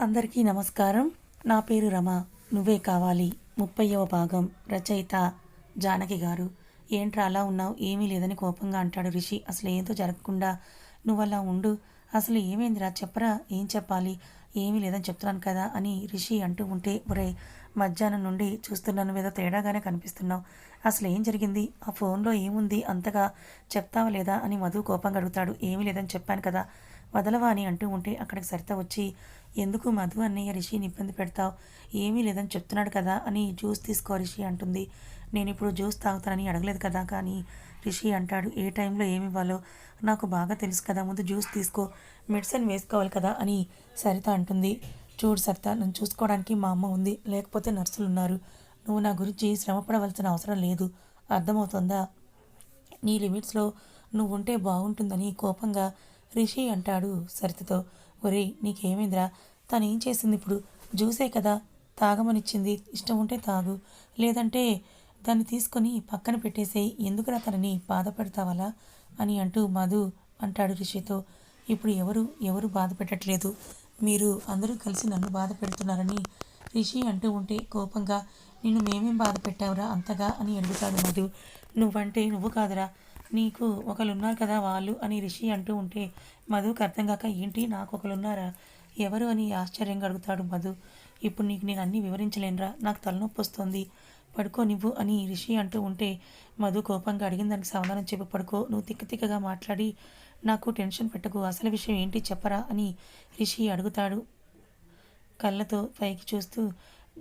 అందరికీ నమస్కారం. నా పేరు రమ. నువ్వే కావాలి. ముప్పైవ భాగం. రచయిత జానకి గారు. ఏంట్రా అలా ఉన్నావు? ఏమీ లేదని కోపంగా అంటాడు రిషి. అసలు ఏంతో జరగకుండా నువ్వు అలా ఉండు. అసలు ఏమైందిరా? చెప్పరా? ఏం చెప్పాలి? ఏమీ లేదని చెప్తున్నాను కదా అని రిషి అంటూ ఉంటే ఒరే మధ్యాహ్నం నుండి చూస్తున్నాను మీద తేడాగానే కనిపిస్తున్నావు. అసలు ఏం జరిగింది? ఆ ఫోన్లో ఏముంది? అంతగా చెప్తావా లేదా అని మధు కోపంగా అడుగుతాడు. ఏమీ లేదని చెప్పాను కదా. వదలవా అని అంటూ ఉంటే అక్కడికి సరిత వచ్చి ఎందుకు మధు అన్నయ్య రిషిని ఇబ్బంది పెడతావు? ఏమీ లేదని చెప్తున్నాడు కదా అని జ్యూస్ తీసుకో రిషి అంటుంది. నేను ఇప్పుడు జ్యూస్ తాగుతానని అడగలేదు కదా కానీ రిషి అంటాడు ఏ టైంలో ఏమి ఇవ్వాలో? నాకు బాగా తెలుసు కదా ముందు జ్యూస్ తీసుకో మెడిసిన్ వేసుకోవాలి కదా అని సరిత అంటుంది. చూడు సరిత నన్ను చూసుకోవడానికి మా అమ్మ ఉంది లేకపోతే నర్సులు ఉన్నారు. నువ్వు నా గురించి శ్రమపడవలసిన అవసరం లేదు. అర్థమవుతుందా? నీ లిమిట్స్లో నువ్వు ఉంటే బాగుంటుందని కోపంగా రిషి అంటాడు సరితతో. ఒరేయ్ నీకేమైందిరా? తను ఏం చేసింది ఇప్పుడు జ్యూసే కదా తాగమనిచ్చింది. ఇష్టం ఉంటే తాగు. లేదంటే దాన్ని తీసుకొని పక్కన పెట్టేసే ఎందుకురా తనని బాధపెడతావలా? అని అంటూ మధు అంటాడు రిషితో. ఇప్పుడు ఎవరు ఎవరు బాధ పెట్టట్లేదు. మీరు అందరూ కలిసి నన్ను బాధ పెడుతున్నారని రిషి అంటూ ఉంటే కోపంగా నిన్ను మేమేం బాధ పెట్టావురా అంతగా అని అడుగుతాడు మధు. నువ్వంటే నువ్వు కాదురా. నీకు ఒకళ్ళున్నారు కదా వాళ్ళు అని రిషి అంటూ ఉంటే మధుకు అర్థం కాక ఏంటి నాకు ఒకళ్ళున్నారా ఎవరు అని ఆశ్చర్యంగా అడుగుతాడు మధు. ఇప్పుడు నీకు నేను అన్నీ వివరించలేనురా నాకు తలనొప్పి వస్తుంది. పడుకో నువ్వు అని రిషి అంటూ ఉంటే మధు కోపంగా అడిగిన దానికి సమాధానం చెప్పి పడుకో నువ్వు తిక్క తిక్కగా మాట్లాడి నాకు టెన్షన్ పెట్టకు అసలు విషయం ఏంటి చెప్పరా అని రిషి అడుగుతాడు కళ్ళతో పైకి చూస్తూ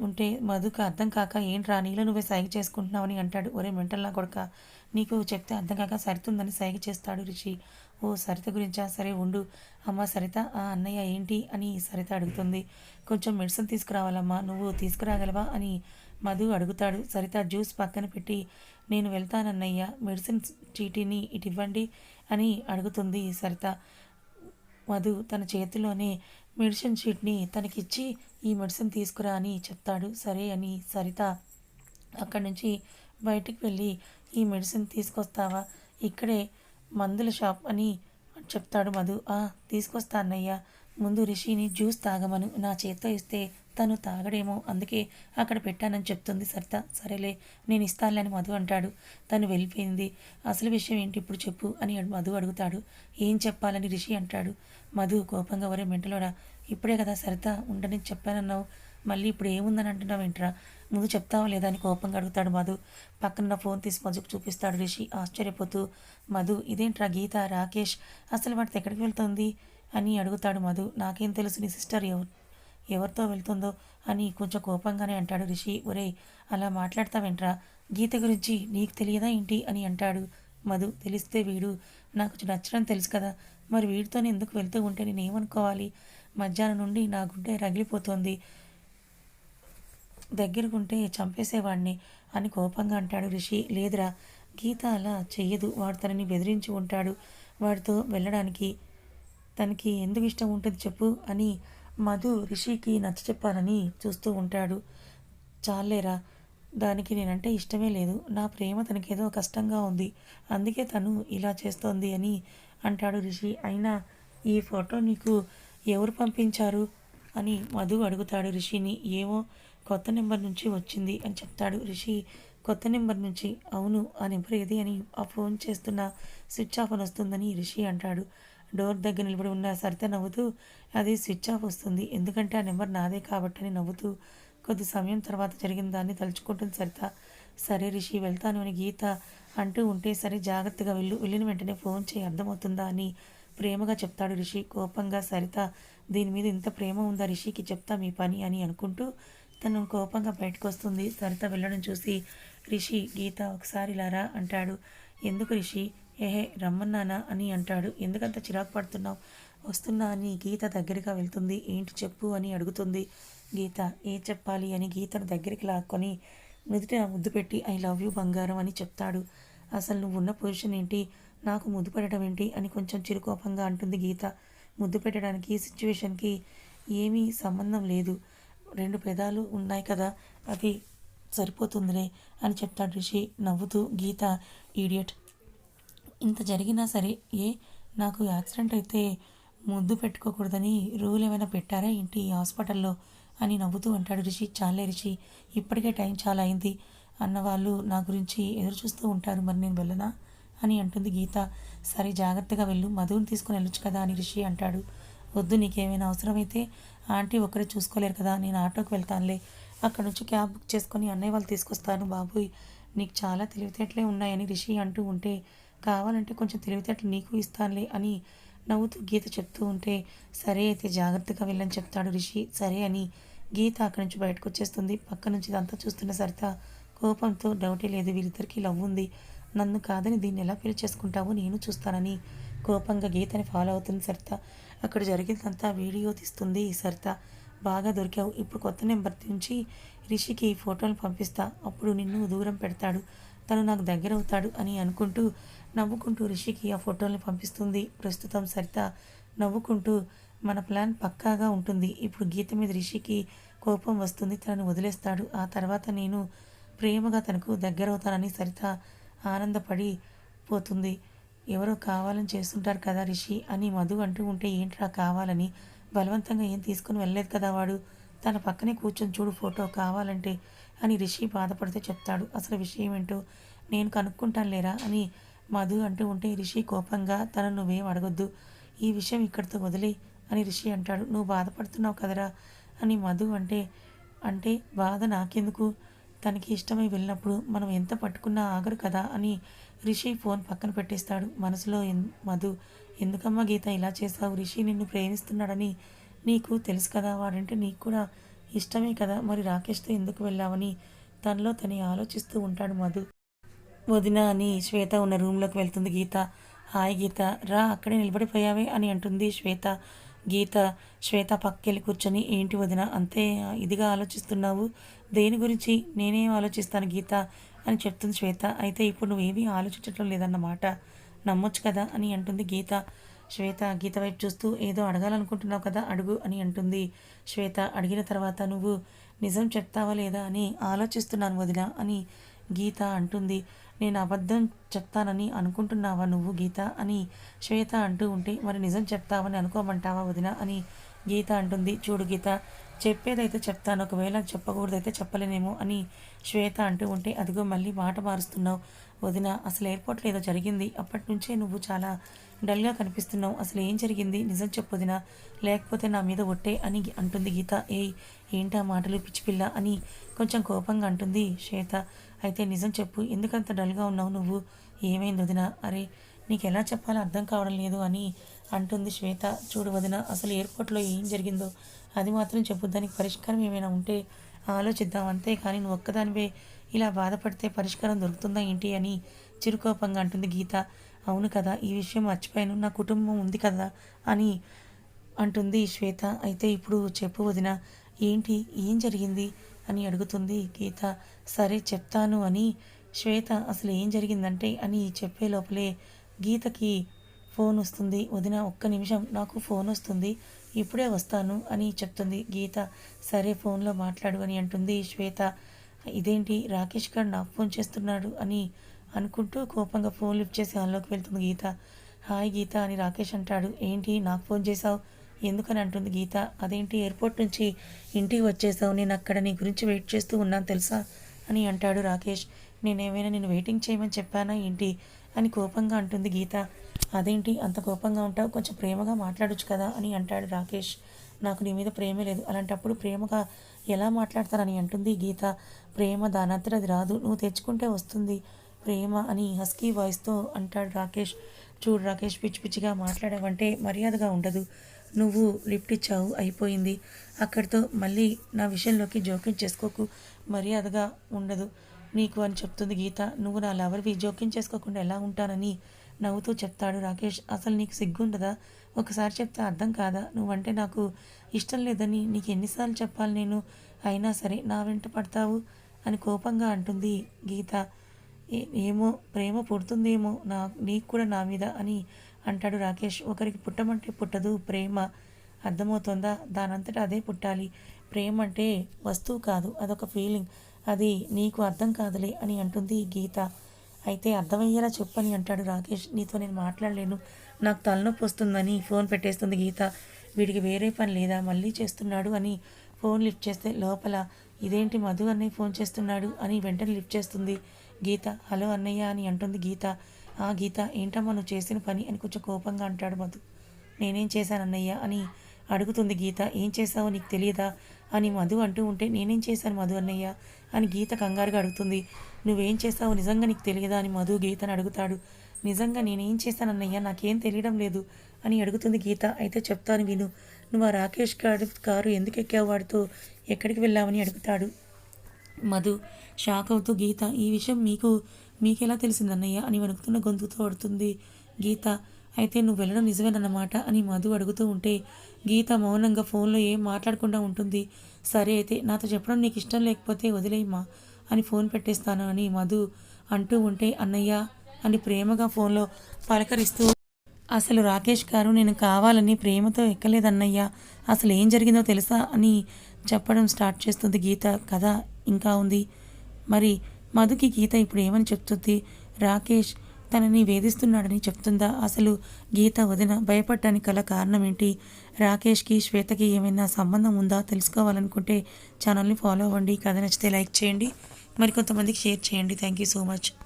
ఉంటే మధుకు అర్థం కాక ఏంట్రా నీలో నువ్వే సైగ చేసుకుంటున్నావని అంటాడు. ఒరే మెంటల్లా కొడక నీకు చెప్తే అర్థం కాక సరితుందని సైగ చేస్తాడు రిషి. ఓ సరిత గురించా? సరే ఉండు. అమ్మ సరిత ఆ అన్నయ్య ఏంటి? అని సరిత అడుగుతుంది. కొంచెం మెడిసిన్ తీసుకురావాలమ్మా. నువ్వు తీసుకురాగలవా? అని మధు అడుగుతాడు. సరిత జ్యూస్ పక్కన పెట్టి నేను వెళ్తానన్నయ్య. మెడిసిన్ చీటీని ఇటు ఇవ్వండి అని అడుగుతుంది సరిత. మధు తన చేతిలోనే మెడిసిన్ షీట్ని తనకిచ్చి ఈ మెడిసిన్ తీసుకురా అని చెప్తాడు. సరే అని సరిత అక్కడి నుంచి బయటికి వెళ్ళి ఈ మెడిసిన్ తీసుకొస్తావా? ఇక్కడే మందుల షాప్ అని చెప్తాడు మధు. ఆ తీసుకొస్తా అన్నయ్య. ముందు రిషిని జ్యూస్ తాగమను నా చేత్తో ఇస్తే తను తాగడేమో అందుకే అక్కడ పెట్టానని చెప్తుంది సరిత. సరేలే నేను ఇస్తానులేని మధు అంటాడు. తను వెళ్ళిపోయింది. అసలు విషయం ఏంటి ఇప్పుడు చెప్పు అని మధు అడుగుతాడు. ఏం చెప్పాలని రిషి అంటాడు. మధు కోపంగా ఒరే మెంటలోడా ఇప్పుడే కదా సరిత ఉండని చెప్పానన్నావు. మళ్ళీ ఇప్పుడు ఏముందని అంటున్నావు ఏంట్రా? ముందు చెప్తావా లేదా అని కోపంగా అడుగుతాడు మధు. పక్కన ఫోన్ తీసి మధుకు చూపిస్తాడు రిషి. ఆశ్చర్యపోతూ మధు ఇదేంట్రా గీత రాకేష్ అసలు వాటితో ఎక్కడికి వెళ్తుంది? అని అడుగుతాడు మధు. నాకేం తెలుసు నీ సిస్టర్ ఎవరు ఎవరితో వెళ్తుందో అని కొంచెం కోపంగానే అంటాడు రిషి. ఒరేయ్ అలా మాట్లాడతావేంట్రా? గీత గురించి నీకు తెలియదా ఏంటి అని అంటాడు మధు. తెలిస్తే వీడు నాకు నచ్చడం తెలుసు కదా. మరి వీడితోనే ఎందుకు వెళ్తూ ఉంటే నేను ఏమనుకోవాలి మధ్యాహ్నం నుండి నా గుండె రగిలిపోతుంది. దగ్గరకుంటే చంపేసేవాడిని అని కోపంగా అంటాడు రిషి. లేదురా గీత అలా చెయ్యదు. వాడు తనని బెదిరించి ఉంటాడు. వాడితో వెళ్ళడానికి తనకి ఎందుకు ఇష్టం ఉంటుంది చెప్పు అని మధు రిషికి నచ్చ చెప్పాలని చూస్తూ ఉంటాడు. చాలేరా దానికి నేనంటే ఇష్టమే లేదు. నా ప్రేమ తనకేదో కష్టంగా ఉంది. అందుకే తను ఇలా చేస్తోంది అని అంటాడు రిషి. అయినా ఈ ఫోటో నీకు ఎవరు పంపించారు? అని మధు అడుగుతాడు రిషిని. ఏమో కొత్త నెంబర్ నుంచి వచ్చింది అని చెప్తాడు రిషి. కొత్త నెంబర్ నుంచి? అవును ఆ నెంబర్ ఏది అని ఆ ఫోన్ చేస్తున్న స్విచ్ ఆఫ్ అని వస్తుందని రిషి అంటాడు. డోర్ దగ్గర నిలబడి ఉన్న సరిత నవ్వుతూ అది స్విచ్ ఆఫ్ వస్తుంది. ఎందుకంటే ఆ నెంబర్ నాదే కాబట్టి అని నవ్వుతూ కొద్ది సమయం తర్వాత జరిగిన దాన్ని తలుచుకుంటుంది సరిత. సరే రిషి వెళ్తాను అని గీత అంటూ ఉంటే సరే జాగ్రత్తగా వెళ్ళు. వెళ్ళిన వెంటనే ఫోన్ చేయి. అర్థమవుతుందా? అని ప్రేమగా చెప్తాడు రిషి. కోపంగా సరిత దీని మీద ఇంత ప్రేమ ఉందా రిషికి? చెప్తా మీ పని అని అనుకుంటూ తను కోపంగా బయటకు వస్తుంది సరిత వెళ్ళడం చూసి రిషి గీత ఒకసారి లారా అంటాడు. ఎందుకు రిషి? ఏహే రమ్మన్నానా అని అంటాడు. ఎందుకంత చిరాకు పడుతున్నావు? వస్తున్నా అని గీత దగ్గరగా వెళ్తుంది. ఏంటి చెప్పు అని అడుగుతుంది. గీత ఏం చెప్పాలి అని గీతను దగ్గరికి లాక్కొని నుదుట ముద్దు పెట్టి ఐ లవ్ యూ బంగారం అని చెప్తాడు. అసలు నువ్వు ఉన్న పొజిషన్ ఏంటి? నాకు ముద్దు పెట్టడం ఏంటి? అని కొంచెం చిరుకోపంగా అంటుంది గీత. ముద్దు పెట్టడానికి సిచ్యువేషన్కి ఏమీ సంబంధం లేదు. రెండు పెదాలు ఉన్నాయి కదా అది సరిపోతుందిలే అని చెప్తాడు రిషి. నవ్వుతూ గీత ఈడియట్ ఇంత జరిగినా సరే ఏ నాకు యాక్సిడెంట్ అయితే ముద్దు పెట్టుకోకూడదని రూల్ ఏమైనా పెట్టారా ఏంటి ఈ హాస్పిటల్లో? అని నవ్వుతూ అంటాడు రిషి. చాలే రిషి ఇప్పటికే టైం చాలా అయింది. అన్నవాళ్ళు నా గురించి ఎదురు చూస్తూ ఉంటారు మరి నేను వెళ్ళనా? అని అంటుంది గీత. సరే జాగ్రత్తగా వెళ్ళు మధువుని తీసుకుని వెళ్ళొచ్చు కదా అని రిషి అంటాడు. వద్దు నీకేమైనా అవసరమైతే ఆంటీ ఒకరే చూసుకోలేరు కదా నేను ఆటోకి వెళ్తానులే. అక్కడ నుంచి క్యాబ్ బుక్ చేసుకొని అన్నయ్య వాళ్ళు తీసుకొస్తాను బాబోయ్. నీకు చాలా తెలివితేటలే ఉన్నాయని రిషి అంటూ ఉంటే కావాలంటే కొంచెం తెలివితేటలు నీకు ఇస్తానులే అని నవ్వుతూ గీత చెప్తూ ఉంటే సరే అయితే జాగ్రత్తగా వెళ్ళని చెప్తాడు రిషి. సరే అని గీత అక్కడి నుంచి బయటకు వచ్చేస్తుంది పక్క నుంచి ఇదంతా చూస్తున్న సరిత కోపంతో డౌటే లేదు వీరిద్దరికి లవ్ ఉంది. నన్ను కాదని దీన్ని ఎలా పెళ్ళి చేసుకుంటావో నేను చూస్తానని కోపంగా గీతని ఫాలో అవుతుంది సరిత. అక్కడ జరిగిందంతా వీడియో తీస్తుంది సరిత. బాగా దొరికావు. ఇప్పుడు కొత్త నెంబర్ నుంచి రిషికి ఫోటోలు పంపిస్తా. అప్పుడు నిన్ను దూరం పెడతాడు. తను నాకు దగ్గర అవుతాడు అని అనుకుంటూ నవ్వుకుంటూ రిషికి ఆ ఫోటోల్ని పంపిస్తుంది. ప్రస్తుతం సరిత నవ్వుకుంటూ మన ప్లాన్ పక్కాగా ఉంటుంది. ఇప్పుడు గీత మీద రిషికి కోపం వస్తుంది. తనను వదిలేస్తాడు. ఆ తర్వాత నేను ప్రేమగా తనకు దగ్గరవుతానని సరిత ఆనందపడి పోతుంది. ఎవరో కావాలని చేస్తుంటారు కదా రిషి అని మధు అంటూ ఉంటే ఏంట్రా కావాలని? బలవంతంగా ఏం తీసుకుని వెళ్ళలేదు కదా వాడు? తన పక్కనే కూర్చొని చూడు ఫోటో కావాలంటే అని రిషి బాధపడితే చెప్తాడు. అసలు విషయం ఏంటో నేను కనుక్కుంటాను లేరా అని మధు అంటూ ఉంటే రిషి కోపంగా తను నువ్వేం అడగొద్దు. ఈ విషయం ఇక్కడితో వదిలే అని రిషి అంటాడు. నువ్వు బాధపడుతున్నావు కదరా అని మధు అంటే అంటే బాధ నాకెందుకు? తనకి ఇష్టమై వెళ్ళినప్పుడు మనం ఎంత పట్టుకున్నా ఆగరు కదా అని రిషి ఫోన్ పక్కన పెట్టేస్తాడు. మనసులో మధు ఎందుకమ్మా గీత ఇలా చేస్తావు రిషి నిన్ను ప్రేమిస్తున్నాడని నీకు తెలుసు కదా. వాడంటే నీకు కూడా ఇష్టమే కదా. మరి రాకేష్తో ఎందుకు వెళ్ళావని తనలో తనే ఆలోచిస్తూ ఉంటాడు మధు. వదిన అని శ్వేత ఉన్న రూమ్లోకి వెళ్తుంది. గీత హాయ్ గీత రా అక్కడే నిలబడిపోయావే అని అంటుంది శ్వేత. గీత శ్వేత పక్కెళ్ళి కూర్చొని ఏంటి వదిన అంతే ఇదిగా ఆలోచిస్తున్నావు? దేని గురించి? నేనేం ఆలోచిస్తాను గీత అని చెప్తుంది శ్వేత. అయితే ఇప్పుడు నువ్వేమీ ఆలోచించటం లేదన్నమాట. నమ్మొచ్చు కదా అని అంటుంది గీత. శ్వేత గీత వైపు చూస్తూ ఏదో అడగాలనుకుంటున్నావు కదా అడుగు అని అంటుంది శ్వేత. అడిగిన తర్వాత నువ్వు నిజం చెప్తావా లేదా అని ఆలోచిస్తున్నాను వదిన అని గీత అంటుంది. నేను అబద్ధం చెప్తానని అనుకుంటున్నావా నువ్వు గీత? అని శ్వేత అంటూ ఉంటే మరి నిజం చెప్తావని అనుకోమంటావా వదిన? అని గీత అంటుంది. చూడు గీత చెప్పేదైతే చెప్తాను ఒకవేళ చెప్పకూడదైతే చెప్పలేనేమో అని శ్వేత అంటూ ఉంటే అదిగో మళ్ళీ మాట మారుస్తున్నావు వదిన అసలు ఎయిర్పోర్ట్లో ఏదో జరిగింది. అప్పటి నుంచే నువ్వు చాలా డల్గా కనిపిస్తున్నావు. అసలు ఏం జరిగింది? నిజం చెప్పు లేకపోతే నా మీద ఒట్టే అని అంటుంది గీత. ఏయ్ ఏంటా మాటలు? పిచ్చిపిల్ల అని కొంచెం కోపంగా అంటుంది శ్వేత. అయితే నిజం చెప్పు ఎందుకంత డల్గా ఉన్నావు నువ్వు? ఏమైంది వదిన? అరే నీకు ఎలా చెప్పాలో అర్థం కావడం లేదు అని అంటుంది శ్వేత. చూడు వదిన అసలు ఎయిర్పోర్ట్లో ఏం జరిగిందో? అది మాత్రం చెప్పు. దానికి పరిష్కారం ఏమైనా ఉంటే ఆలోచిద్దాం. అంతే కానీ నువ్వు ఒక్కదానివే. ఇలా బాధపడితే పరిష్కారం దొరుకుతుందా ఏంటి అని చిరుకోపంగా అంటుంది గీత. అవును కదా ఈ విషయం మర్చిపోయాను నా కుటుంబం ఉంది కదా అని అంటుంది శ్వేత. అయితే ఇప్పుడు చెప్పు వదిన ఏంటి ఏం జరిగింది అని అడుగుతుంది గీత. సరే చెప్తాను అని శ్వేత అసలు ఏం జరిగిందంటే అని చెప్పే లోపలే గీతకి ఫోన్ వస్తుంది. వదిన ఒక్క నిమిషం నాకు ఫోన్ వస్తుంది ఇప్పుడే వస్తాను అని చెప్తుంది గీత. సరే ఫోన్లో మాట్లాడు అని అంటుంది శ్వేత. ఇదేంటి రాకేష్ గారు నాకు ఫోన్ చేస్తున్నాడు అని అనుకుంటూ కోపంగా ఫోన్ లిఫ్ట్ చేసి హాల్లోకి వెళ్తుంది గీత. హాయ్ గీత అని రాకేష్ అంటాడు. ఏంటి నాకు ఫోన్ చేశావు? ఎందుకని అంటుంది గీత. అదేంటి ఎయిర్పోర్ట్ నుంచి ఇంటికి వచ్చేసావు నేను అక్కడ నీ గురించి వెయిట్ చేస్తూ ఉన్నాను తెలుసా? అని అంటాడు రాకేష్. నేనేమైనా నేను వెయిటింగ్ చేయమని చెప్పానా ఏంటి? అని కోపంగా అంటుంది గీత. అదేంటి అంత కోపంగా ఉంటావు? కొంచెం ప్రేమగా మాట్లాడొచ్చు కదా అని అంటాడు రాకేష్. నాకు నీ మీద ప్రేమే లేదు. అలాంటప్పుడు ప్రేమగా ఎలా మాట్లాడతానని అంటుంది గీత. ప్రేమ దానంతట అది రాదు. నువ్వు తెచ్చుకుంటే వస్తుంది. ప్రేమ అని హస్కీ వాయిస్తో అంటాడు రాకేష్. చూడు రాకేష్ పిచ్చి పిచ్చిగా మాట్లాడావంటే మర్యాదగా ఉండదు. నువ్వు లిఫ్ట్ ఇచ్చావు అయిపోయింది. అక్కడితో మళ్ళీ నా విషయంలోకి జోక్యం చేసుకోకు. మర్యాదగా ఉండదు నీకు అని చెప్తుంది గీత. నువ్వు నా లవర్వి జోక్యం చేసుకోకుండా ఎలా ఉంటానని నవ్వుతూ చెప్తాడు రాకేష్. అసలు నీకు సిగ్గుండదా? ఒకసారి చెప్తే అర్థం కాదా? నువ్వంటే నాకు ఇష్టం లేదని నీకు ఎన్నిసార్లు చెప్పాలి నేను? అయినా సరే నా వెంట పడతావు అని కోపంగా అంటుంది గీత. ఏమో ప్రేమ పుడుతుందేమో నా నీకు కూడా నా మీద అని అంటాడు రాకేష్. ఒకరికి పుట్టమంటే పుట్టదు ప్రేమ అర్థమవుతుందా? దానంతటా అదే పుట్టాలి. ప్రేమ అంటే వస్తువు కాదు అదొక ఫీలింగ్. అది నీకు అర్థం కాదులే అని అంటుంది గీత. అయితే అర్థమయ్యేలా చెప్పని అంటాడు రాకేష్. నీతో నేను మాట్లాడలేను నాకు తలనొప్పి వస్తుందని ఫోన్ పెట్టేస్తుంది గీత. వీడికి వేరే పని లేదా? మళ్ళీ చేస్తున్నాడు అని ఫోన్ లిఫ్ట్ చేస్తే లోపల ఇదేంటి మధు అన్నయ్య ఫోన్ చేస్తున్నాడు అని వెంటనే లిఫ్ట్ చేస్తుంది. గీత హలో అన్నయ్య అని అంటుంది గీత. ఆ గీత ఏంటమ్మా నువ్వు చేసిన పని? అని కొంచెం కోపంగా అంటాడు మధు. నేనేం చేశాను అన్నయ్య? అని అడుగుతుంది గీత. ఏం చేసావో నీకు తెలియదా? అని మధు అంటూ ఉంటే నేనేం చేశాను మధు అన్నయ్య? అని గీత కంగారుగా అడుగుతుంది. నువ్వేం చేస్తావో నిజంగా నీకు తెలియదా? అని మధు గీతను అడుగుతాడు. నిజంగా నేనేం చేశాను అన్నయ్య? నాకేం తెలియడం లేదు అని అడుగుతుంది గీత. అయితే చెప్తాను విను. నువ్వు ఆ రాకేష్ గారి కారు ఎందుకు ఎక్కావు? వాడితో ఎక్కడికి వెళ్ళావని అడుగుతాడు మధు. షాక్ అవుతూ గీత ఈ విషయం మీకు మీకెలా తెలిసిందన్నయ్య? అని వణుకుతున్న గొంతుతో అడుతుంది గీత అయితే నువ్వు వెళ్ళడం నిజమేనన్నమాట? అని మధు అడుగుతూ ఉంటే గీత మౌనంగా ఫోన్లో ఏం మాట్లాడకుండా ఉంటుంది. సరే అయితే నాతో చెప్పడం నీకు ఇష్టం లేకపోతే వదిలేయమ్మా అని ఫోన్ పెట్టేస్తాను అని మధు అంటూ ఉంటే అన్నయ్య అని ప్రేమగా ఫోన్లో పలకరిస్తూ అసలు రాకేష్ గారు నేను కావాలని ప్రేమతో ఎక్కలేదన్నయ్య. అసలు ఏం జరిగిందో తెలుసా? అని చెప్పడం స్టార్ట్ చేస్తుంది గీత. కథ ఇంకా ఉంది. మరి మధుకి గీత ఇప్పుడు ఏమని చెప్తుంది? రాకేష్ తనని వేధిస్తున్నాడని చెప్తుందా? అసలు గీత వదిన భయపడటానికి గల కారణం ఏంటి? రాకేష్కి శ్వేతకి ఏమైనా సంబంధం ఉందా? తెలుసుకోవాలనుకుంటే ఛానల్ని ఫాలో అవ్వండి. కథ నచ్చితే లైక్ చేయండి. మరి కొంతమందికి షేర్ చేయండి. Thank you so much.